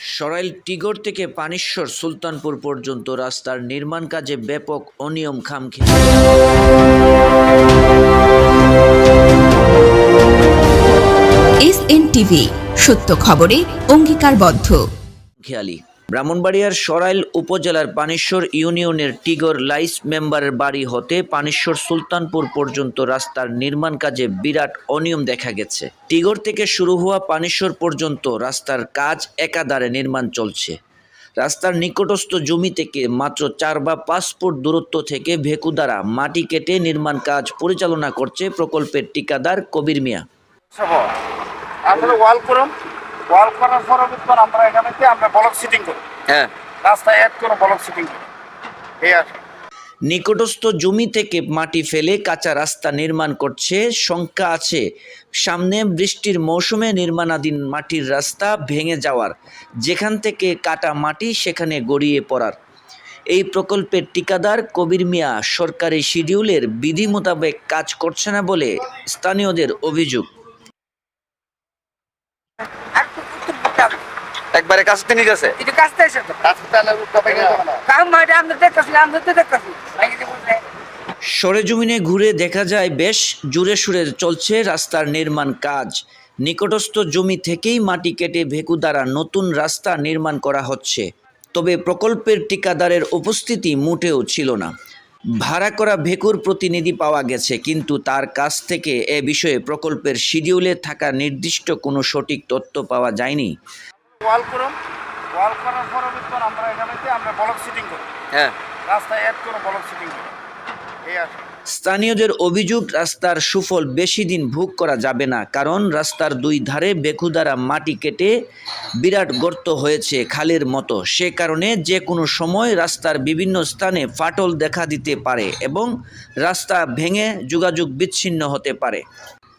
Sarail Tigor থেকে পানিশ্বর সুলতানপুর পর্যন্ত রাস্তার নির্মাণ কাজে ব্যাপক অনিয়ম খামখে এস এন টিভি সত্য খবরে অঙ্গীকারবদ্ধ। খেয়ালি। ব্রাহ্মণবাড়িয়ার সরাইল উপজেলার পানিশ্বর ইউনিয়নের টিগর লাইস মেম্বারের বাড়ি হতে পানিশ্বর সুলতানপুর পর্যন্ত রাস্তার নির্মাণ কাজে বিরাট অনিয়ম দেখা গেছে। টিগর থেকে শুরু হওয়া পানিশ্বর পর্যন্ত রাস্তার কাজ একাধারে নির্মাণ চলছে। রাস্তার নিকটস্থ জমি থেকে মাত্র চার বা পাঁচ ফুট দূরত্ব থেকে ভেকু দ্বারা মাটি কেটে নির্মাণ কাজ পরিচালনা করছে প্রকল্পের ঠিকাদার কবির মিয়া। করুন। ওয়াল করার পরবর্তী আমরা এখানে আমরা ব্লক সিটিং করি। হ্যাঁ। রাস্তায় অ্যাড করে ব্লক সিটিং করি। এই আর নিকটস্থ জমি থেকে মাটি ফেলে কাঁচা রাস্তা নির্মাণ করছে শঙ্কা আছে। সামনে বৃষ্টির মৌসুমে নির্মাণাধীন মাটির রাস্তা ভেঙে যাওয়ার। যেখান থেকে কাটা মাটি সেখানে গড়িয়ে পড়ার। এই প্রকল্পের ঠিকাদার কবির মিয়া সরকারি শিডিউলের বিধি মোতাবেক কাজ করছে না বলে স্থানীয়দের অভিযোগ। একবারে কাছে নিয়ে গেছে এটা কাজটা এসে তো। উল্টো ভেঙে যাবে না। কাম মাঠে আমরা দেখতেছি আমরা তো দেখতেছি। সরেজমিনে ঘুরে দেখা যায় বেশ জুড়ে সুরে চলছে রাস্তার নির্মাণ কাজ নিকটস্থ জমি থেকেই মাটি কেটে ভেকু দ্বারা নতুন রাস্তা নির্মাণ করা হচ্ছে তবে প্রকল্পের ঠিকাদারের উপস্থিতি মোটেও ছিল না ভাড়া করা ভেকুর প্রতিনিধি পাওয়া গেছে কিন্তু তার কাছ থেকে এ বিষয়ে প্রকল্পের শিডিউলে থাকা নির্দিষ্ট কোনো সঠিক তথ্য পাওয়া যায়নি ওয়াল করুন। ওয়াল করার পরবর্তী আমরা এখানে কি আমরা ব্লক সিটিং করি। হ্যাঁ। রাস্তায় অ্যাড করে ব্লক সিটিং করি। এই আর স্থানীয়দের অভিযোগ রাস্তার সুফল বেশি দিন ভোগ করা যাবে না কারণ রাস্তার দুই ধারে বেকু দ্বারা মাটি কেটে বিরাট গর্ত হয়েছে খালের মতো। সে কারণে যে কোনো সময় রাস্তার বিভিন্ন স্থানে ফাটল দেখা দিতে পারে এবং রাস্তা ভেঙে যোগাযোগ বিচ্ছিন্ন হতে পারে।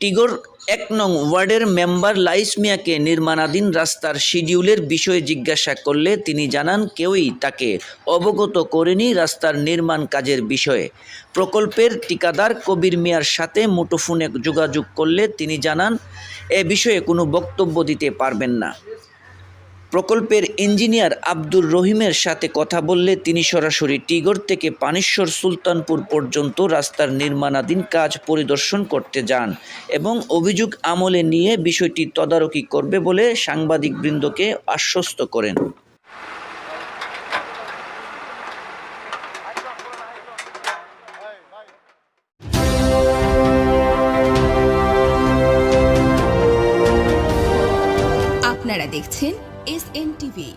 টিগর এক নং ওয়ার্ডের মেম্বার লাইস মিয়াকে নির্মাণাধীন রাস্তার শিডিউলের বিষয়ে জিজ্ঞাসা করলে তিনি জানান, কেউই তাকে অবগত করেনি রাস্তার নির্মাণ কাজের বিষয়ে। প্রকল্পের টিকাদার কবির মিয়ার সাথে মুঠোফোনে যোগাযোগ করলে তিনি জানান, এ বিষয়ে কোনো বক্তব্য দিতে পারবেন না। প্রকল্পের ইঞ্জিনিয়ার আব্দুর রহিমের সাথে কথা বললে তিনি সরাসরি টিগর থেকে পানিশ্বর সুলতানপুর পর্যন্ত রাস্তার নির্মাণাধীন কাজ পরিদর্শন করতে যান এবং অভিযোগ আমলে নিয়ে বিষয়টি তদারকি করবে বলে সাংবাদিকবৃন্দকে আশ্বস্ত করেন। আপনারা দেখছেন এস এন টিভি